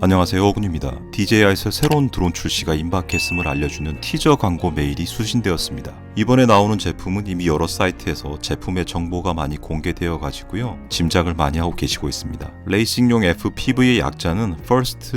안녕하세요 어군입니다. DJI에서 새로운 드론 출시가 임박했음을 알려주는 티저 광고 메일이 수신되었습니다. 이번에 나오는 제품은 이미 여러 사이트에서 제품의 정보가 많이 공개되어 가지고요. 짐작을 많이 하고 계시고 있습니다. 레이싱용 FPV의 약자는 First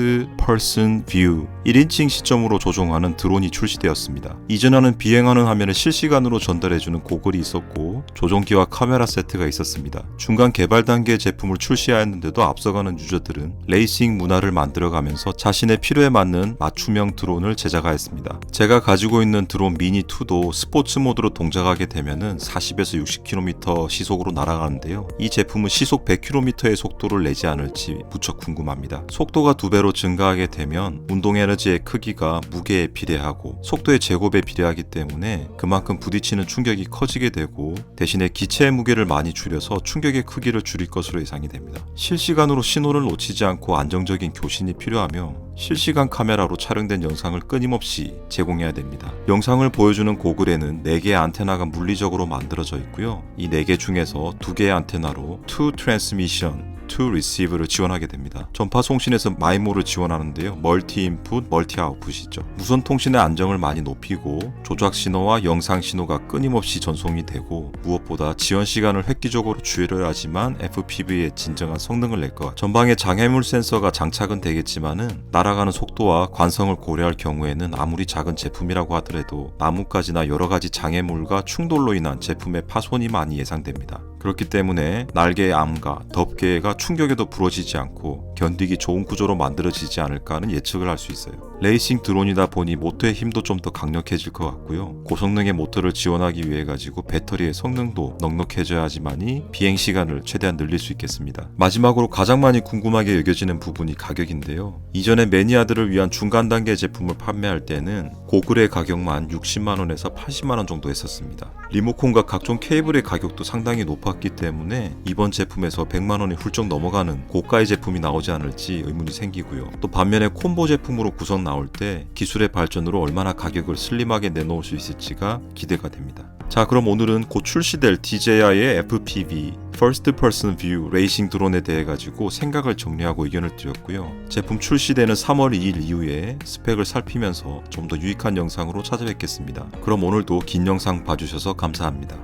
Person View 1인칭 시점으로 조종하는 드론이 출시되었습니다. 이전에는 비행하는 화면을 실시간으로 전달해주는 고글이 있었고 조종기와 카메라 세트가 있었습니다. 중간 개발 단계의 제품을 출시하였는데도 앞서가는 유저들은 레이싱 문화를 만들어가면서 자신의 필요에 맞는 맞춤형 드론을 제작하였습니다. 제가 가지고 있는 드론 미니2도 스포츠 모드로 동작하게 되면은 40에서 60km 시속으로 날아가는데요. 이 제품은 시속 100km의 속도를 내지 않을지 무척 궁금합니다. 속도가 두 배로 증가하게 되면 운동 에너지의 크기가 무게에 비례하고 속도의 제곱에 비례하기 때문에 그만큼 부딪히는 충격이 커지게 되고 대신에 기체의 무게를 많이 줄여서 충격의 크기를 줄일 것으로 예상이 됩니다. 실시간으로 신호를 놓치지 않고 안정적인 교신 이 필요하며 실시간 카메라로 촬영된 영상을 끊임없이 제공해야 됩니다. 영상을 보여주는 고글에는 4개의 안테나가 물리적으로 만들어져 있고요. 이 4개 중에서 2개의 안테나로 To Transmission to receive를 지원하게 됩니다. 전파 송신에서 마이모를 지원하는데요. 멀티 인풋, 멀티 아웃풋이죠. 무선 통신의 안정을 많이 높이고 조작 신호와 영상 신호가 끊임없이 전송이 되고 무엇보다 지원 시간을 획기적으로 주의를 하지만 FPV의 진정한 성능을 낼 것. 전방에 장애물 센서가 장착은 되겠지만은 날아가는 속도와 관성을 고려할 경우에는 아무리 작은 제품이라고 하더라도 나뭇가지나 여러 가지 장애물과 충돌로 인한 제품의 파손이 많이 예상됩니다. 그렇기 때문에 날개의 암과 덮개가 충격에도 부러지지 않고 견디기 좋은 구조로 만들어지지 않을까 하는 예측을 할 수 있어요. 레이싱 드론이다 보니 모터의 힘도 좀 더 강력해질 것 같고요. 고성능의 모터를 지원하기 위해 가지고 배터리의 성능도 넉넉해져야 하지만이 비행 시간을 최대한 늘릴 수 있겠습니다. 마지막으로 가장 많이 궁금하게 여겨지는 부분이 가격인데요. 이전에 매니아들을 위한 중간 단계 제품을 판매할 때는 고글의 가격만 60만 원에서 80만 원 정도 했었습니다. 리모컨과 각종 케이블의 가격도 상당히 높았기 때문에 이번 제품에서 100만 원이 훌쩍 넘어가는 고가의 제품이 나오지 않을지 의문이 생기고요. 또 반면에 콤보 제품으로 구성 나올 때 기술의 발전으로 얼마나 가격을 슬림하게 내놓을 수 있을지가 기대가 됩니다. 자, 그럼 오늘은 곧 출시될 DJI의 FPV First Person View 레이싱 드론에 대해 가지고 생각을 정리하고 의견을 드렸고요. 제품 출시되는 3월 2일 이후에 스펙을 살피면서 좀 더 유익한 영상으로 찾아뵙겠습니다. 그럼 오늘도 긴 영상 봐주셔서 감사합니다.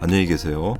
안녕히 계세요.